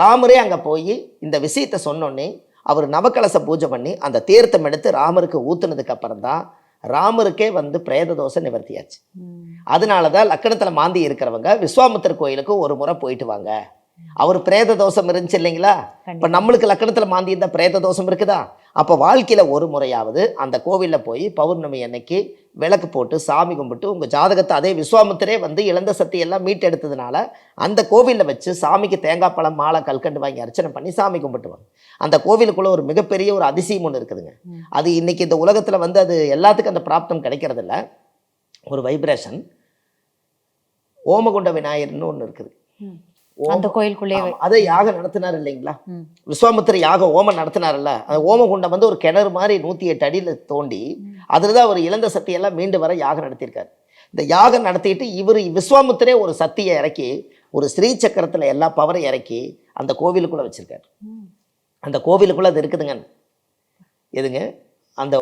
ராமரே அங்கே போய் இந்த விஷயத்தை சொன்னோன்னே அவர் நவக்கலச பூஜை பண்ணி அந்த தீர்த்தம் எடுத்து ராமருக்கு ஊத்துனதுக்கு அப்புறம் தான் ராமருக்கே வந்து பிரேத தோஷை நிவர்த்தியாச்சு. அதனால தான் லக்கணத்தில் மாந்தி இருக்கிறவங்க விஸ்வாமித்திர கோயிலுக்கு ஒரு முறை போயிட்டு வாங்க. அவர் பிரேத தோஷம் இருந்துச்சு இல்லைங்களா? இப்போ நம்மளுக்கு லக்கணத்தில் மாந்தி இருந்தால் பிரேத தோஷம் இருக்குதா? அப்போ வாழ்க்கையில் ஒரு முறையாவது அந்த கோவிலில் போய் பௌர்ணமி அன்னைக்கு விளக்கு போட்டு சாமி கும்பிட்டு உங்கள் ஜாதகத்தை அதே விஸ்வாமித்திரே வந்து இழந்த சக்தி எல்லாம் மீட்டெடுத்ததுனால அந்த கோவிலில் வச்சு சாமிக்கு தேங்காய் பழம் மாலை கல்கண்டு வாங்கி அர்ச்சனை பண்ணி சாமி கும்பிட்டுவாங்க அந்த கோவிலுக்குள்ள ஒரு மிகப்பெரிய ஒரு அதிசயம் ஒன்று இருக்குதுங்க. அது இன்னைக்கு இந்த உலகத்தில் வந்து அது எல்லாத்துக்கும் அந்த பிராப்தம் கிடைக்கிறதில்ல. ஒரு வைப்ரேஷன். ஓமகுண்ட விநாயகர்னு ஒன்று இருக்குது. அந்த கோயிலுக்குள்ளே அதை யாகம் நடத்தினார் இல்லைங்களா. விஸ்வாமித்திர யாகம் ஓமம் நடத்தினார்ல. அந்த ஓமகுண்டம் வந்து ஒரு கிணறு மாதிரி நூற்றி எட்டு அடியில் தோண்டி அதில் தான் அவர் இழந்த சக்தியெல்லாம் மீண்டு வர யாகம் நடத்தியிருக்காரு. இந்த யாகம் நடத்திட்டு இவர் விஸ்வாமித்திரே ஒரு சக்தியை இறக்கி ஒரு ஸ்ரீ சக்கரத்தில் எல்லா பவரையும் இறக்கி அந்த கோவிலுக்குள்ளே வச்சிருக்காரு. அந்த கோவிலுக்குள்ளே அது இருக்குதுங்க. எதுங்க?